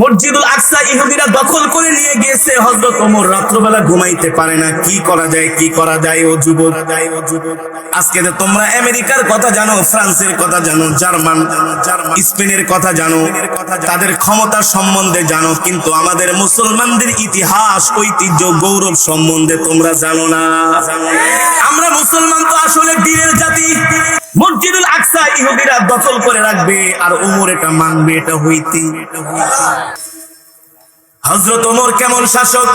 মসজিদুল আকসা ইহুদিরা দখল করে নিয়ে গিয়েছে। হযরত ওমর রাত্রবেলা ঘুমাইতে পারে না। কি করা যায়, কি করা যায়, ও যুবক? আজকে তোমরা আমেরিকার কথা জানো, ফ্রান্সের কথা জানো, জার্মান, স্পেনের কথা জানো, তাদের ক্ষমতা সম্বন্ধে জানো, কিন্তু আমাদের মুসলমানদের ইতিহাস, ঐতিহ্য, গৌরব সম্বন্ধে তোমরা জানো না। আমরা মুসলমান তো আসলে বীরের জাতি। মসজিদুল আকসা ইহুদিরা দখল করে রাখবে আর ওমর এটা মানবে, এটা হইতে। হজরত ওমর কেমন শাসক?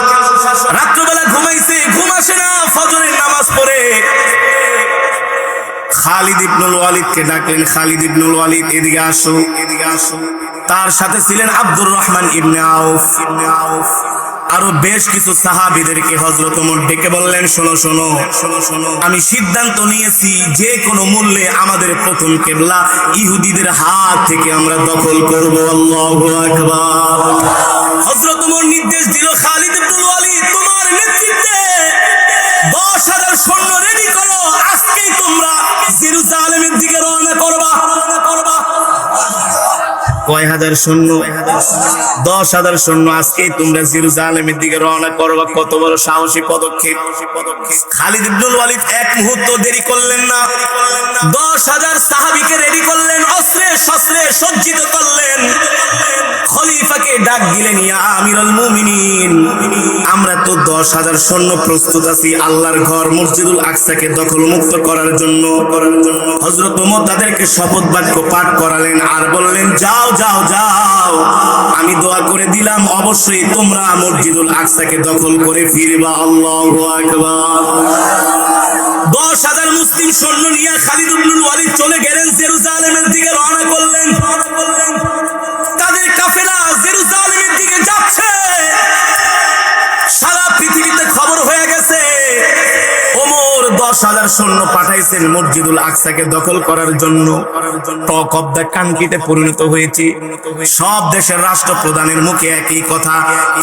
রাত্রবেলা ঘুমাইছে, ঘুম আসে না, ফজরের নামাজ পড়ে। খালিদ ইবনুল ওয়ালিদকে ডাকলেন, খালিদ ইবনুল ওয়ালিদ, এদিকে আসো। এদিকে আসো তার সাথে ছিলেন আব্দুর রহমান ইবনে আউফ ইবনে আউফ। আরও বেশ কিছু সাহাবীদেরকে হযরত ওমর ডেকে বললেন, শোনো শোনো। শোনো শোনো আমি সিদ্ধান্ত নিয়েছি যে কোনো মূল্যে আমাদের প্রথম কেবলা ইহুদিদের হাত থেকে আমরা দখল করব। আল্লাহু আকবার। নির্দেশ দিল, খালিদ ওয়ালিদ, তোমার নেতৃত্বে দশ হাজার সৈন্য রেডি করো। আজকেই তোমরা জেরুজালেমের দিকে কয় হাজার সৈন্য দশ হাজার সৈন্য আজকে তোমরা জেরুজালেমের দিকে রওনা করবা কত বড় সাহসী পদক্ষেপ। খালিদ ইবনুল ওয়ালিদ এক মুহূর্ত দেরি করলেন না। দশ হাজার সাহাবিকে রেডি করলেন অস্ত্রে শস্ত্রে সজ্জিত করলেন। খলিফাকে ডাক দিলেন, ইয়া আমিরুল মুমিনিন, আমরা তো দশ হাজার সৈন্য প্রস্তুত আছি আল্লাহর ঘর মসজিদুল আকসাকে দখল মুক্ত করার জন্য। হযরত ওমর তাদেরকে শপথ বাক্য পাঠ করালেন আর বললেন, যাও যাও যাও, আমি দোয়া করে দিলাম, অবশ্যই তোমরা মসজিদুল আকসাকে দখল করে ফিরবা। আল্লাহু আকবার। দশ হাজার মুসলিম সৈন্য নিয়ে খালিদ ইবনুল ওয়ালিদ চলে গেলেন, জেরুজালেমের দিকে রওনা করলেন রওনা করলেন। হাজার সৈন্য পাঠাইছেন মসজিদুল আকসাকে দখল করার জন্য। টক অব দ্য কানকিতে পরিণত হয়েছে। সব দেশের রাষ্ট্রপ্রধানের মুখে একই কথা।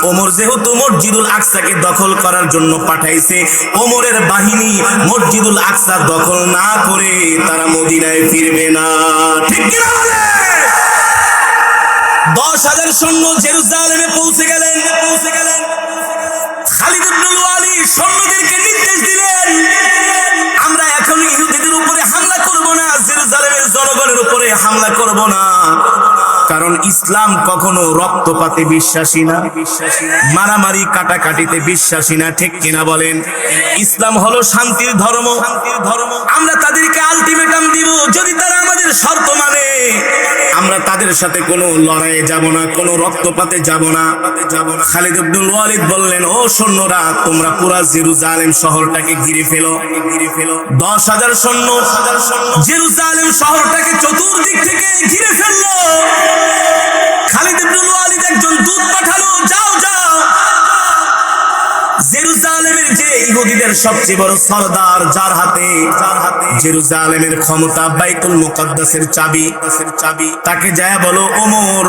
ওমর যেহেতু মসজিদুল আকসাকে দখল করার জন্য পাঠাইছে, ওমরের বাহিনী মসজিদুল আকসা দখল না করে তারা মদিনায় ফিরবে না। ঠিক দশ হাজার সৈন্য জেরুজালেমে পৌঁছে গেলেন। পৌঁছে গেলেন খালিদ ইবনুল ওয়ালিদ সৈন্যদেরকে নির্দেশ দিলেন উপরে হামলা করব না। কারণ ইসলাম কখনো রক্তপাতে বিশ্বাসী না। মারামারি কাটাকাটিতে বিশ্বাসী না, ঠিক কিনা বলেন? ইসলাম হলো শান্তির ধর্ম। আমরা তাদেরকে আলটিমেটাম দিব। যদি তারা আমাদের শর্ত মানে আমরা তাদের সাথে কোনো লড়াইয়ে যাব না, কোনো রক্তপাতে যাব না। খালিদ আব্দুল ওয়ালিদ বললেন, ও সৈন্যরা, তোমরা পুরা জেরুজালেম শহরটাকে ঘিরে ফেলো ঘিরে ফেলো। দশ হাজার সৈন্য জেরুজালেম শহরটাকে চতুর্দিক থেকে ঘিরে ফেলল। খালিদ ইবনুল ওয়ালিদ একজন দূত পাঠালো যাও যাও। ইহুদিদের সবচেয়ে বড় সর্দার যার হাতে যার হাতে জেরুজালেমের ক্ষমতা, বাইতুল মুকদ্দাসের চাবি চাবি তাকে যায় বলো, ওমর,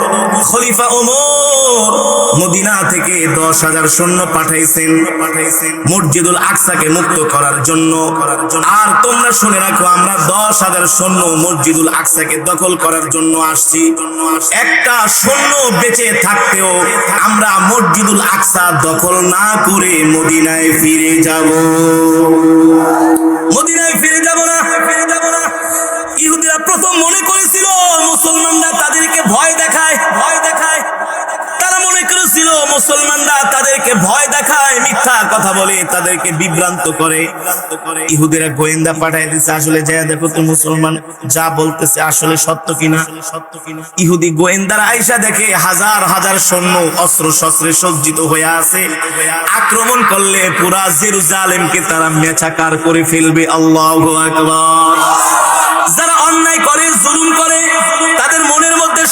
খলিফা ওমর। মদিনা থেকে দশ হাজার সৈন্য পাঠাইছেন পাঠাইছেন। মসজিদুল আকসাকে মুক্ত করার জন্য। আর তোমরা শুনে রাখো, আমরা দশ হাজার সৈন্য মসজিদুল আকসাকে দখল করার জন্য আসছি। একটা সৈন্য বেঁচে থাকতেও আমরা মসজিদুল আকসা দখল না করে মদিনায় ফিরে যাব। মদিনায় ফিরে যাব না, ফিরে যাব না। ইহুদিরা প্রথম মনে করেছিল, মুসলমানরা তাদেরকে ভয় দেখায়। মুসলমানরা তাদেরকে ভয় দেখায়, মিথ্যা কথা বলে, তাদেরকে বিভ্রান্ত করে। ইহুদিরা গোয়েন্দা পাঠায় দিচ্ছে আসলে যা দেখো তো মুসলমান যা বলতেছে আসলে সত্য কিনা? সত্য কিনা ইহুদি গোয়েন্দারা আইসা দেখে হাজার হাজার সৈন্য অস্ত্র শস্ত্রে সজ্জিত হয়ে আছে। আক্রমণ করলে পুরা জেরুজালেমকে তারা মেছাকার করে ফেলবে। আল্লাহু আকবার। যারা অন্যায় করে, জুলুম করে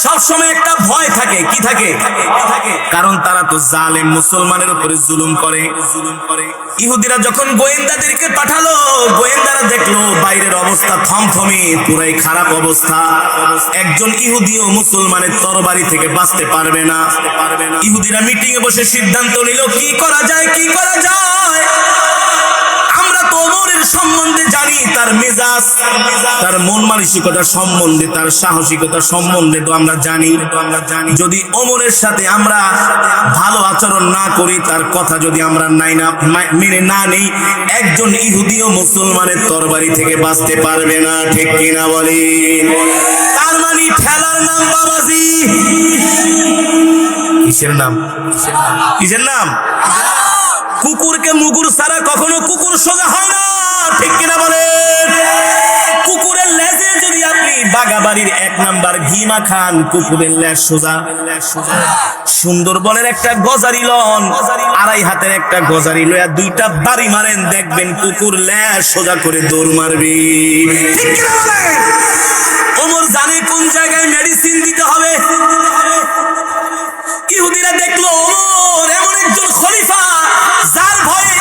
সবসময় একটা ভয় থাকে। কি থাকে? কারণ তারা তো জালেম, মুসলমানের উপরে জুলুম করে। জুলুম করে ইহুদিরা যখন গোয়েন্দাদেরকে পাঠালো, গোয়েন্দারা দেখল, বাইরের অবস্থা থমথমে, পুরাই খারাপ অবস্থা। একজন ইহুদিও মুসলমানের তরবারি থেকে বাঁচতে পারবে না। ইহুদিরা মিটিং এ বসে সিদ্ধান্ত নিল, কি করা যায়? কি করা যায়? ওমরের সম্বন্ধে জানি, তার মেজাজ, তার মন মানসিকতা সম্বন্ধে, তার সাহসিকতা সম্বন্ধে তো আমরা জানি। জানি যদি ওমরের সাথে আমরা ভালো আচরণ না করি, তার কথা যদি আমরা নাই না মেনে না নেই, একজন ইহুদিও মুসলমানের তরবারি থেকে বাঁচতে পারবে না, ঠিক কিনা বলি? তার মানে ঠেলার নাম বাবাজি। কিসের নাম? কিসের নাম? কুকুরকে মুগুর ছাড়া কখনো কুকুর সোজা হয় না। ঠিক কিনা বলেন? কুকুরের লেজে যদি আপনি বাগাবাড়ির এক নাম্বার ঘিমা খান, কুকুরের লেজ সোজা। সুন্দরবনের একটা গজারি লন, আড়াই হাতের একটা গজারি লয়া দুইটা বাড়ি মারেন, দেখবেন কুকুর লেজ সোজা করে দৌড় মারবি। ওমর জানে কোন জায়গায় মেডিসিন দিতে হবে? ইহুদিরা দেখল, ওমর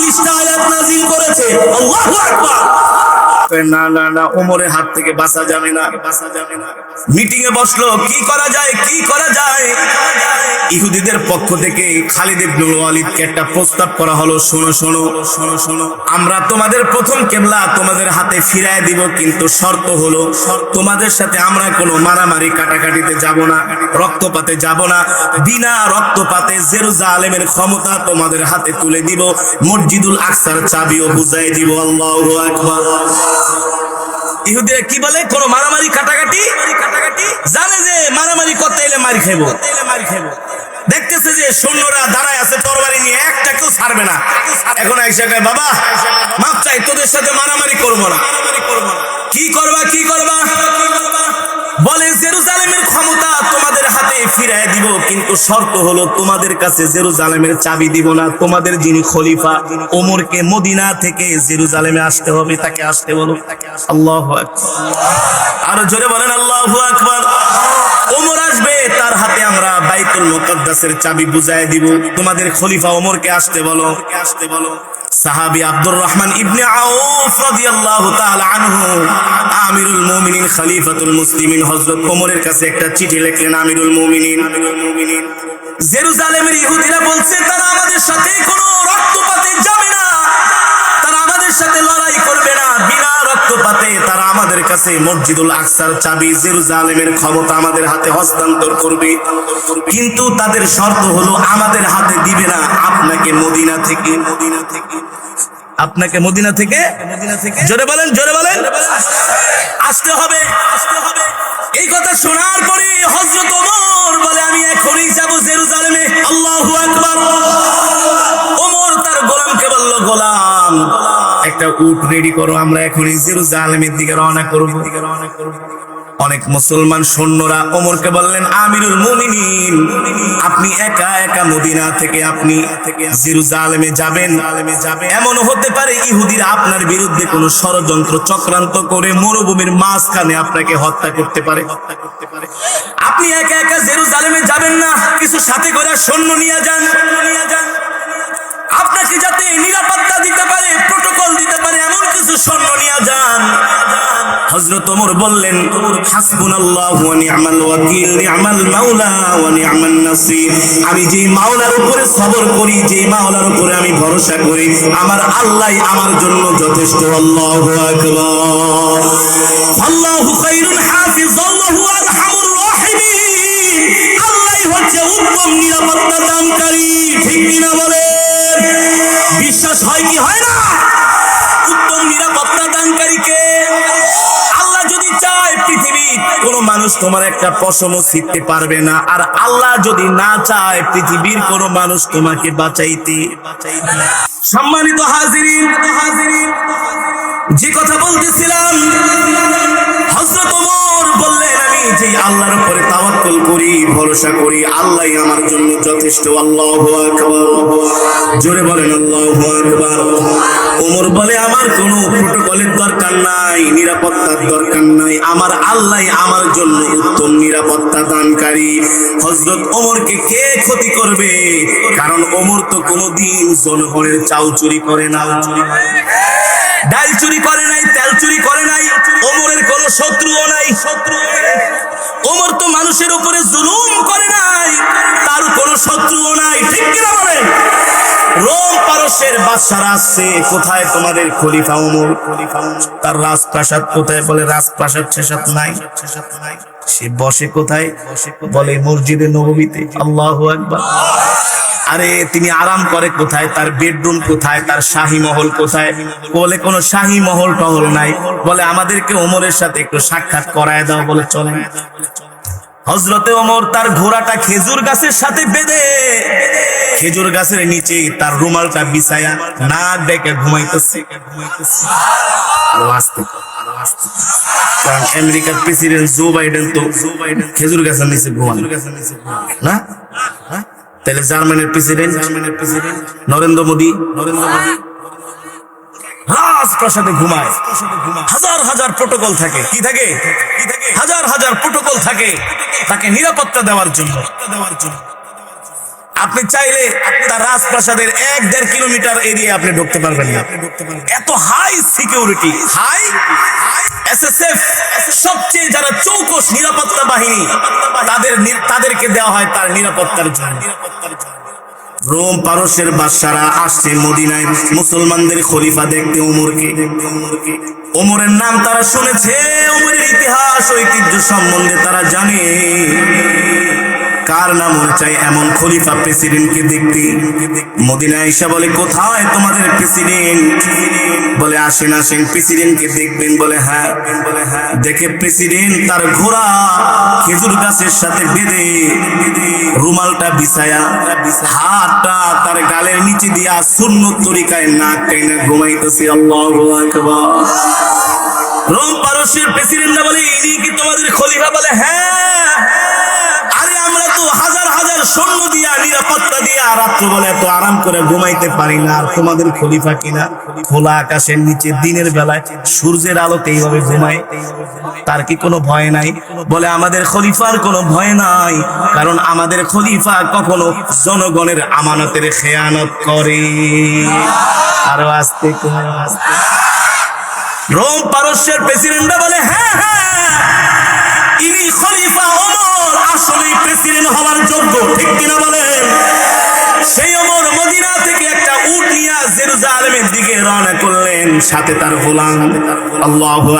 চল্লিশটা আয়াত নাজিল করেছে। আল্লাহু আকবার। না না না হাত থেকে বাঁচা যাবে না। বাঁচা যাবে না মিটিং এ বসল, কি করা যায়, কি করা যায়? ইহুদিদের পক্ষ থেকে খালিদ ওয়ালিদকে একটা প্রস্তাব করা হলো, শোনো শোনো শোনো শোনো, আমরা তোমাদের প্রথম কেবলা তোমাদের হাতে ফিরায় দিব, কিন্তু শর্ত হলো, তোমাদের সাথে আমরা কোনো মারামারি কাটাকাটিতে যাব না, রক্তপাতে যাব না, বিনা রক্তপাতে জেরুজালেমের ক্ষমতা তোমাদের হাতে তুলে দিব, মসজিদুল আকসার চাবিও বুঝাই দিব, আল্লাহু আকবার। ইহুদিরা কি বলে? মারামারি, কাটাকাটি? জানে যে মারামারি করতে এলে মারি খাইবো মারি খাইবো দেখতেছে যে সৈন্যরা দাঁড়ায় আছে তরবারি নিয়ে, একটা কেউ ছাড়বে না। এখন বাবা তোদের সাথে মারামারি করব না। কি করবা কি করবা? বলে, জেরুজালেমের ক্ষমতা তোমাদের হাতে ফিরায় দিব, কিন্তু শর্ত হলো তোমাদের কাছে জেরুজালেমের চাবি দিব না। তোমাদের যিনি খলিফা, ওমরকে মদিনা থেকে জেরুজালেমে আসতে হবে, তাকে আসতে বলো। আল্লাহ আরও জোরে বলেন, আল্লাহ আকবার। ওমর আসবে, তার হাতে আমরা বাইতুল মুকদ্দাসের চাবি বুঝায় দিব। তোমাদের খলিফা ওমরকে আসতে বলো আসতে বলো। সাহাবী আব্দুর রহমান ইবনে আউফ রাদিয়াল্লাহু তাআলা আনহু আমিরুল মুমিনিন খলিফাতুল মুসলিমিন হযরত ওমরের কাছে একটা চিঠি লিখলেন, আমিরুল মুমিনিন। জেরুজালেমের ইহুদিরা বলছে, তারা আমাদের সাথে কোনো রক্তপাতে যাবে না। তারা আমাদের সাথে রক্তপাতে তারা আমাদের কাছে মসজিদুল আকসার চাবি, জেরুজালেমের ক্ষমতা আমাদের হাতে হস্তান্তর করবে। কিন্তু তাদের শর্ত হলো আমাদের হাতে দিবে না। আপনাকে মদিনা থেকে মদিনা থেকে। আপনাকে মদিনা থেকে? জোরে বলেন জোরে বলেন। আসতে হবে আসতে হবে। এই কথা শোনার পরে ওমর বলে, আমি এখনই যাব জেরুজালেমে। আল্লাহু আকবার। বলল গোলাম। একটা উট রেডি করো, আমরা এখনই জেরুজালেমের দিকে রওনা করব। অনেক মুসলমান সৈন্যরা ওমরকে বললেন, আমিরুল মুমিনিন, আপনি একা একা মদিনা থেকে আপনি জেরুজালেমে যাবেন। এমন হতে পারে ইহুদিরা আপনার বিরুদ্ধে কোনো ষড়যন্ত্র চক্রান্ত করে মরুভূমির মাঝখানে আপনাকে হত্যা করতে পারে। হত্যা করতে পারে আপনি একা একা জেরুজালেমে যাবেন না, কিছু সাথে করে সৈন্য নিয়ে যান নিয়ে যান। আপনাকে যাতে নিরাপত্তা দিতে পারে, প্রোটোকল দিতে পারে, এমন কিছু সৈন্য নিয়ে যান। হযরত ওমর বললেন ওয়াকিল মাওলা নাসির। আমি যেই মাওলার উপরে সবর করি, যেই মাওলার উপরে আমি ভরসা করি, আমার আল্লাহই আমার জন্য যথেষ্ট। আল্লাহু আকবার। আল্লাহু খায়রুন হাফিজান ওয়া হুয়া আরহামুর রাহিমিন। হচ্ছে উত্তম নিরাপত্তা বিশ্বাস হয় না। উত্তম নিরাপত্তা দানকারীকে আল্লাহ যদি চায় পৃথিবী কোন মানুষ তোমার একটা পশম ছিটতে পারবে না। আর আল্লাহ যদি না চায়, পৃথিবীর কোন মানুষ তোমাকে বাঁচাইতে সম্মানিত হাজিরিন, যে কথা বলতেছিলাম নিজেই আল্লাহর উপরে তাওয়াক্কুল করি, ভরসা করি আল্লাহই আমার জন্য যথেষ্ট। আল্লাহু আকবার। জোরে বলেন, আল্লাহু আকবার। ওমর বলে, আমার কোনো প্রোটোকলের দরকার নাই, নিরাপত্তার দরকার নাই। আমার আল্লাহ আমার জন্য উত্তম নিরাপত্তা দানকারী। হযরত ওমরকে কে ক্ষতি করবে? কারণ ওমর তো কোনোদিন জনগণের চাল চুরি করে না। ডাল চুরি করে নাই, তেল চুরি করে নাই, ওমরের কোনো শত্রুও নাই। শত্রু ওমর তো মানুষের উপরে জুলুম করে নাই, তার কোনো শত্রুও নাই। ঠিক কিনা বলেন? রোম পারস্যের বাদশারা আসছে, কোথায় তোমাদের খলিফা ওমর? তার রাজপ্রাসাদ কোথায় বলে রাজপ্রাসাদ সেসব নাই? সে বসে কোথায়? বলে, মসজিদে নবমীতে। আল্লাহু আকবার। আরে, তিনি আরাম করে কোথায়? তার বেডরুম কোথায়? তার শাহী মহল কোথায়? বলে, কোনো শাহী মহল টহল নাই। বলে, আমাদেরকে ওমরের সাথে একটু সাক্ষাৎ করায় দাও। বলে চলে হজরতে ওমর তার ঘোড়াটা খেজুর গাছের সাথে বেঁধে, খেজুর গাছের নিচে তার রুমালটা বিছায়া না ডেকে ঘুমাইতেছে। আরও আসতে কারণ আমেরিকার প্রেসিডেন্ট জো বাইডেন তো খেজুর গাছের নিচে ঘুমান। না? তাহলে জার্মানির প্রেসিডেন্ট জার্মানির প্রেসিডেন্ট নরেন্দ্র মোদী নরেন্দ্র মোদী রাজপ্রাসাদে ঘুমায়। হাজার হাজার প্রোটোকল থাকে। কি থাকে? হাজার হাজার প্রোটোকল থাকে। তাকে নিরাপত্তা দেওয়ার জন্য দেওয়ার জন্য। আপনি চাইলে তার রাজপ্রাসাদের এক দেড় কিলোমিটার এরিয়া আপনি ঢুকতে পারবেন না। এত হাই সিকিউরিটি হাই এসএসএফ সবচেয়ে যারা চৌকস নিরাপত্তা বাহিনী, তাদের তাদেরকে দেওয়া হয় তার নিরাপত্তার জন্য। রোম পারস্যের বাদশারা আসছে মদিনায়, মুসলমানদের খলিফা দেখতে ওমরকে। ওমরের নাম তারা শুনেছে, ওমরের ইতিহাস ঐতিহ্য সম্বন্ধে তারা জানে। কার নাম মনে চাই এমন খলিফা প্রেসিডেন্টকে দেখতে। মদিনা ঈশা বলে, কোথায় তোমাদের প্রেসিডেন্ট? বলে, আসেন আসেন, প্রেসিডেন্টকে দেখবেন। বলে হ্যাঁ। বলে হ্যাঁ দেখে প্রেসিডেন্ট তার ঘোড়া খেজুর গাছের সাথে বেঁধে রুমালটা বিছায়া, হাতটা তার গালের নিচে দিয়া শূন্য তরিকায় নাক টেনে ঘুমাইতেছে। আল্লাহু আকবার। রোম পারস্যের প্রেসিডেন্টরা বলে, ইনি কি তোমাদের খলিফা? বলে হ্যাঁ। সৈন্য দিয়া, নিরাপত্তা দিয়া এত আরাম করে ঘুমাইতে পারি না। আর তোমাদের খলিফা কিনা? খোলা আকাশের নিচে দিনের বেলায় সূর্যের আলোতে এইভাবে ঘুমায়, তার কি কোনো ভয় নাই? বলে, আমাদের খলিফার কোনো ভয় নাই, কারণ আমাদের খলিফা কখনো জনগণের আমানতের খেয়ানত করে। আরও আস্তে রোম পারস্যের প্রেসিডেন্টরা বলে হ্যাঁ হ্যাঁ ইনি খলিফা আসলেই প্রেসিডেন্ট হওয়ার যোগ্য ঠিক কিনা বলেন? সেই অমর মদিনা থেকে জেরুজালেমের দিকে রওনা করলেন, সাথে তার গোলাম আল্লাহু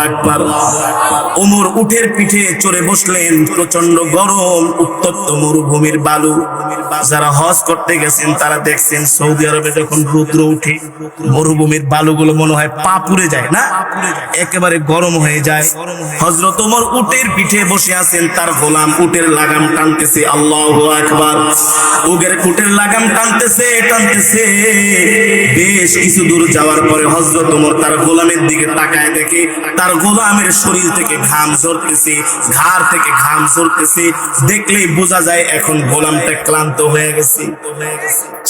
ওমর উটের পিঠে চড়ে বসলেন প্রচণ্ড গরম, উত্তপ্ত মরুভূমির বালু। যারা হজ করতে গেছেন, তারা দেখছেন সৌদি আরবে যখন রুদ্র উঠে মরুভূমির বালুগুলো মনে হয় পা পুড়ে যায়, না? একেবারে গরম হয়ে যায়। হজরত ওমর উটের পিঠে বসে আছেন, তার গোলাম উটের লাগাম টানতেছে, আল্লাহ আকবার। উগের উটের লাগাম টানতেছে টানতেছে। বেশ কিছু দূর যাওয়ার পরে হজরত ওমর তার গোলামের দিকে তাকায় দেখে তার গোলামের শরীর থেকে ঘাম ঝরতেছে, ঘাড় থেকে ঘাম ঝরতেছে। দেখলেই বোঝা যায় এখন গোলামটা ক্লান্ত হয়ে গেছে।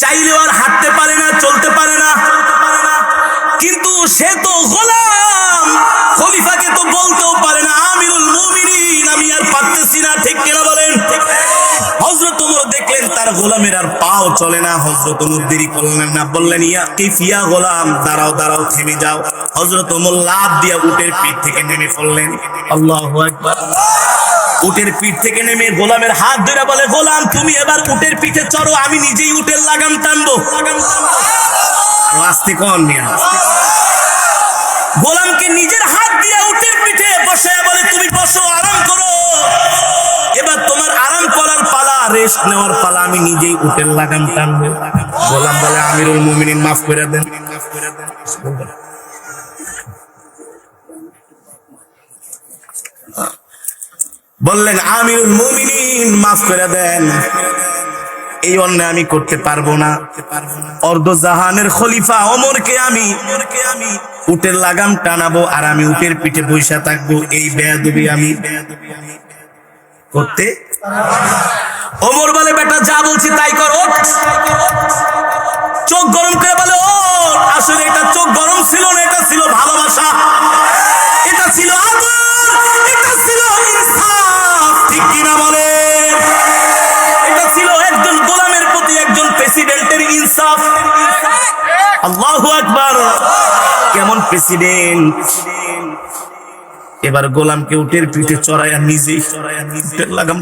চাইলেও আর হাঁটতে পারে না, চলতে পারে না। কিন্তু সে তো গোলাম, খলিফাকে তো বলতেও পারে না, আমিরুল মুমিনিন, আমি আর পারতেছি না, ঠিক কিনা? গোলামের আর পাও চলে না। হজরত ওমর দেরি করলেন না। বললেন, ইয়া কিফিয়া গোলাম, দাঁড়াও দাঁড়াও, থেমে যাও। হজরত লাভ দিয়া উটের পিঠ থেকে নেমে পড়লেন। আল্লাহু আকবার। উটের পিঠ থেকে নেমে গোলামের হাত ধরে বলে, গোলাম, তুমি এবার উটের পিঠে চড়ো, আমি নিজেই উটের লাগাম টানবো। আস্তে কন গোলামকে নিজের হাত দিয়ে উটের পিঠে বসে বলে, তুমি বসো, আরাম করো এবার তোমার আরাম করার পালা রেস্ট নেওয়ার আমি নিজেই লাগাম টানবো। বলে, আমিরুল মুমিনিন, মাফ করে দেন। বললেন, আমিরুল মুমিনিন, মাফ করে দেন। এই অন্যায় আমি করতে পারব না। অর্ধ জাহানের খলিফা অমরকে আমি উটের লাগাম টানাবো আর আমি উটের পিঠে বৈশা থাকব। এই বেয়াদবি আমি করতে ওমর বলে, বেটা, যা বলছি তাই কর। চোখ গরম করে বলে, ও, আসলে এটা চোখ গরম ছিল না, এটা ছিল ভালোবাসা। এটা ছিল আদর, এটা ছিল ইনসাফ। ঠিক কিনা বলে? এটা ছিল একজন গোলামের প্রতি একজন প্রেসিডেন্টের ইনসাফ। আল্লাহু আকবার। কেমন প্রেসিডেন্ট? এবার গোলামকে উটের পিঠে চড়াইয়া নিজেই লাগাম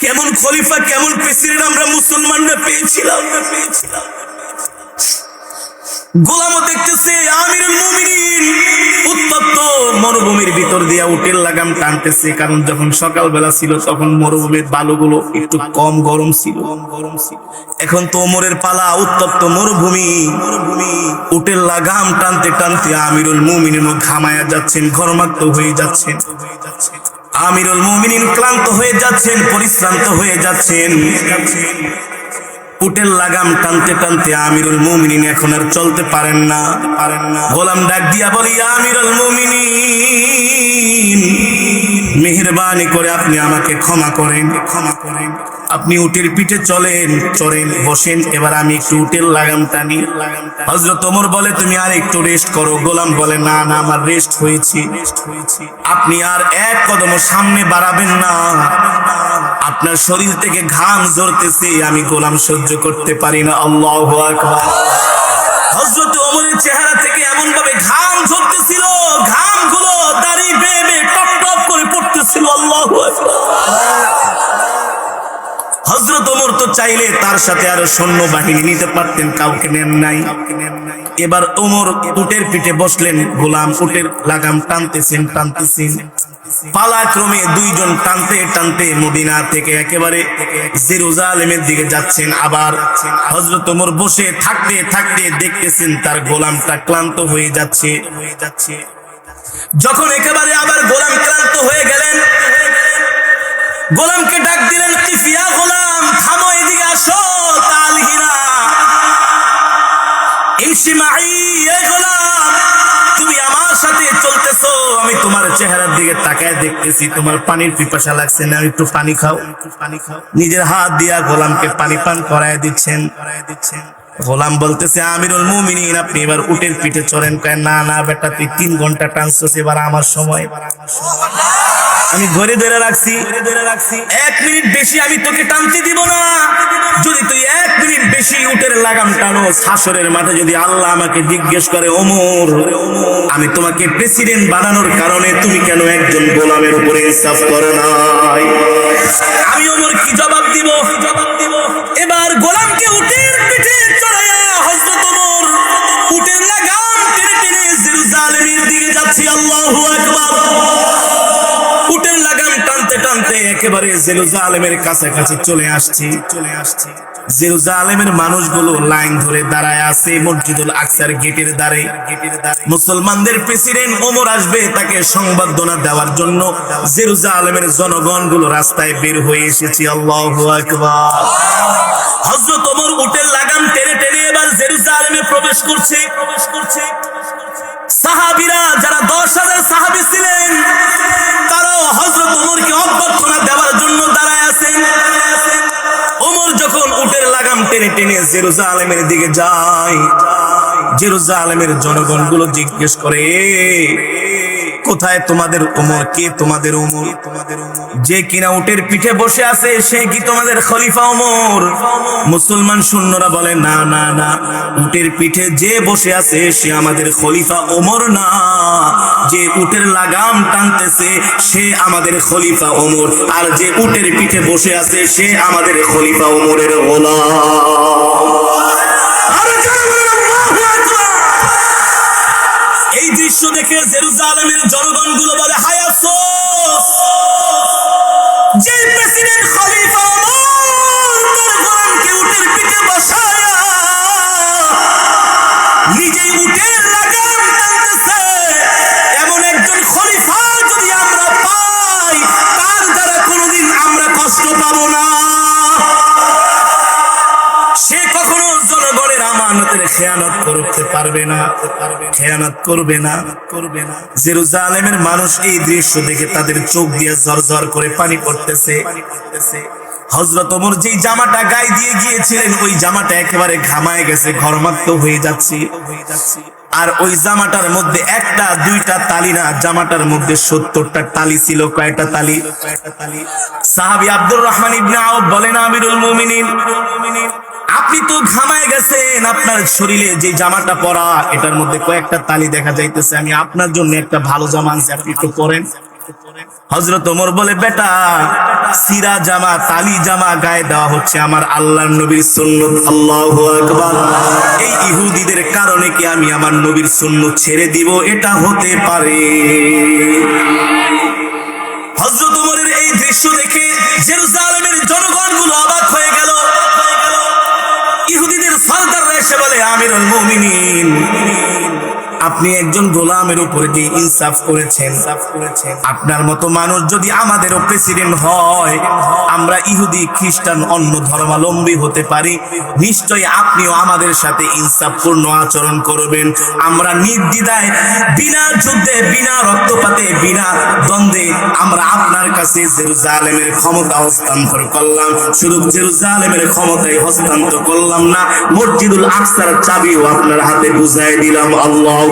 কেমন খলিফা, কেমন প্রেসিডেন্ট আমরা মুসলমানরা পেয়েছিলাম পেয়েছিলাম। গোলামও দেখতেছে উত্তপ্ত মরুভূমির ভিতর দিয়া উটের লাগাম টানতেছে, কারণ যখন সকালবেলা ছিল তখন মরুভূমির বালুগুলো একটু কম গরম ছিল। গরম এখন তো পালা, উত্তপ্ত মরুভূমি। উটের লাগাম টানতে টানতে আমিরুল মুমিনিন ঘামায়া যাচ্ছেন, ঘরমাক্ত হয়ে যাচ্ছেন। আমিরুল মুমিনিন ক্লান্ত হয়ে যাচ্ছেন, পরিশ্রান্ত হয়ে যাচ্ছেন। উটের লাগাম টানতে টানতে আমিরুল মুমিনিন এখন আর চলতে পারেন না। পারেন না গোলাম ডাক দিয়া বলি, আমিরুল মুমিনিন, মেহরবানি করে আপনি আমাকে ক্ষমা করেন ক্ষমা করেন। আপনি উটের পিঠে চলেন, চড়েন, বসেন। এবার আমি একটু উটের লাগাম টানি। হজরত ওমর বলে, তুমি আর একটু রেস্ট করো। গোলাম বলে, না না, আমার রেস্ট হয়েছে। রেস্ট হয়েছে আপনি আর এক কদম সামনে বাড়াবেন না। আপনার শরীর থেকে ঘাম ঝরতেছে আমি গোলাম সহ্য করতে পারি না। আল্লাহ হজরত চাইলে তার সাথে আরও সৈন্য বাহিনী নিতে পারতেন, কাউকে নেন নাই। এবার ওমর উটের পিঠে বসলেন, গোলাম উটের লাগাম টানতেছেন টানতেছেন। পালাক্রমে দুইজন টানতে টানতে মদিনা থেকে একেবারে জেরুজালেমের দিকে যাচ্ছেন, আবার হজরত ওমর বসে থাকতে থাকতে দেখতেছেন তার গোলামটা ক্লান্ত হয়ে যাচ্ছে। যখন একেবারে আবার গোলাম ক্লান্ত হয়ে গেলেন গোলামকে ডাক দিলেন কিফিয়া গোলাম, থামো এদিকে আসো মাই এ গোলাম, তুমি আমার সাথে চলতেছো, আমি তোমার চেহারার দিকে তাকায় দেখতেছি, তোমার পানির পিপাসা লাগছে না, একটু পানি খাও। একটু পানি খাও নিজের হাত দিয়া গোলামকে পানি পান করায় দিচ্ছেন করায় দিচ্ছেন। গোলাম বলতেছে, আমিরুল মুমিনিন, আপনি এবার উটের পিঠে চড়েন। কয়, না না, বেটা, তুই তিন ঘণ্টা টানছস, এবার আমার সময়। আমি রাখছি ধরে রাখছি। এক মিনিট বেশি আমি তোকে টানতে দিব না। যদি তুই এক মিনিট বেশি উটের লাগাম টানো শাসরের মাঠে যদি আল্লাহ আমাকে জিজ্ঞেস করে, ওমর, আমি তোমাকে প্রেসিডেন্ট বানানোর কারণে তুমি কেন একজন গোলামের উপরে ইনসাফ করো নাই? আমি ওমর কি জবাব দিব। জবাব একেবারে জেরুজালেমের কাছাকাছি চলে আসছি। চলে আসছি জেরুজালেমের মানুষগুলো লাইন ধরে দাঁড়ায় আছে মসজিদুল আকসার গেটের দ্বারে। মুসলমানদের প্রেসিডেন্ট ওমর আসবে তাকে সংবর্ধনা দেওয়ার জন্য। জেরুজালেমের জনগণগুলো রাস্তায় বের হয়ে এসেছি। আল্লাহু আকবার। হযরত ওমর উটের লাগাম টেনে টেনে এবার জেরুজালেমে প্রবেশ করছে প্রবেশ করছে। সাহাবিরা যারা টেনে জেরুজালেমের দিকে যায়। জেরুজালেমের জনগণগুলো জিজ্ঞেস করে কোথায় তোমাদের ওমর কে তোমাদের ওমর যে কিনা উটের পিঠে বসে আছে, সে কি তোমাদের খলিফা ওমর মুসলমান শূন্যরা বলে, না না না। উটের পিঠে যে বসে আছে, সে আমাদের খলিফা ওমর না। যে উটের লাগাম টানতেছে, সে আমাদের খলিফা ওমর আর যে উটের পিঠে বসে আছে, সে আমাদের খলিফা ওমরের গোলাম। দৃশ্য দেখে জেরুজালেমের জনগণগুলো বলে হায় আফসোস! যে প্রেসিডেন্ট খলিফা জেরুজালেমের মানুষ এই দৃশ্য দেখে তাদের চোখ দিয়ে করে পানি পড়তেছে। যেই জামাটা গায়ে দিয়ে গিয়েছিলেন, ওই জামাটা একেবারে ঘামায় গেছে হয়ে যাচ্ছে। আর ওই জামাটার মধ্যে একটা, দুইটা তালি না, জামাটার মধ্যে সত্তরটা তালি ছিল, কয়টা তালি? সাহাবি আব্দুর রহমান ইবনে বলেন, আমিরুল মুমিনিন। আপনি তো ঘামায় গেছেন, আপনার শরীরে যে জামাটা পরা, এটার মধ্যে কয়েকটা তালি দেখা যাইতেছে। আমি আপনার জন্য একটা ভালো জামা আনছি, আপনি একটু পরেন। হজরত ওমর বলে, বেটা, সিরা জামা, তালি জামা গায়ে দেওয়া হচ্ছে আমার আল্লাহর নবীর সুন্নত। আল্লাহু এই ইহুদিদের কারণে কি আমি আমার নবীর সুন্নত ছেড়ে দিব? এটা হতে পারে। হজরত ওমরের এই দৃশ্য দেখে জেরুজালেমের জনগণগুলো অবাক আমিরুল মুমিনিন। আপনি একজন গোলামের উপরে যে ইনসাফ করেছেন আপনার মতো মানুষ যদি আমাদেরও প্রেসিডেন্ট হয় আমরা ইহুদি খ্রিস্টান অন্য ধর্মাবলম্বী হতে পারি। নিশ্চয়ই আপনিও আমাদের সাথে ইনসাফপূর্ণ আচরণ করবেন। আমরা নির্দ্বিধায় বিনা যুদ্ধে বিনা রক্তপাতে বিনা দ্বন্দ্বে আমরা আপনার কাছে জেরুজালেমের ক্ষমতা হস্তান্তর করলাম। শুধু জেরুজালেমের ক্ষমতায় হস্তান্তর করলাম না মসজিদুল আকসার চাবিও আপনার হাতে বুঝাই দিলাম। আল্লাহু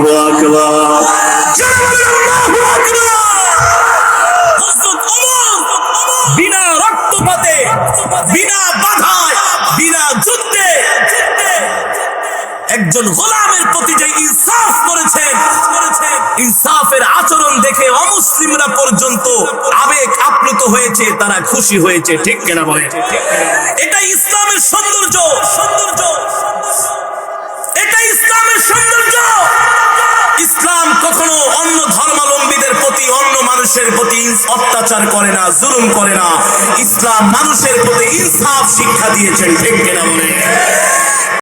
বিনা রক্তপাতে একজন গোলামের প্রতি যে ইনসাফ করেছেন, ইনসাফের আচরণ দেখে অমুসলিমরা পর্যন্ত আবেগ আপ্লুত হয়েছে, তারা খুশি হয়েছে, ঠিক কেনা বলে এটা ইসলামের সৌন্দর্য সৌন্দর্য। এটা ইসলামের সৌন্দর্য। ইসলাম কখনো অন্য ধর্মাবলম্বীদের প্রতি, অন্য মানুষের প্রতি অত্যাচার করে না, জুলুম করে না। ইসলাম মানুষের প্রতি ইনসাফ শিক্ষা দিয়েছেন, ঠিক কিনা বলে